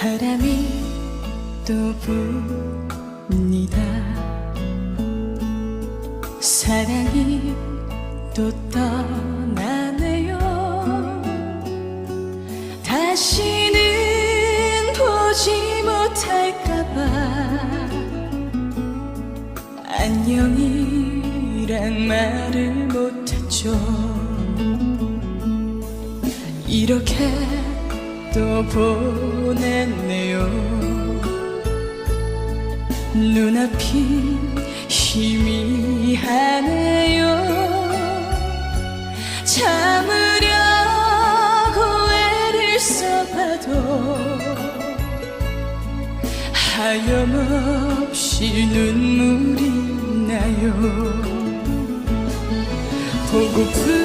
바람이 또 붑니다. 사랑이 또 떠나네요. 다시는 보지 못할까봐 안녕이란 말을 못했죠. 이렇게 또 보냈네요. 눈앞이 희미하네요. 참으려고 애를 써봐도 하염없이 눈물이 나요. 보고픈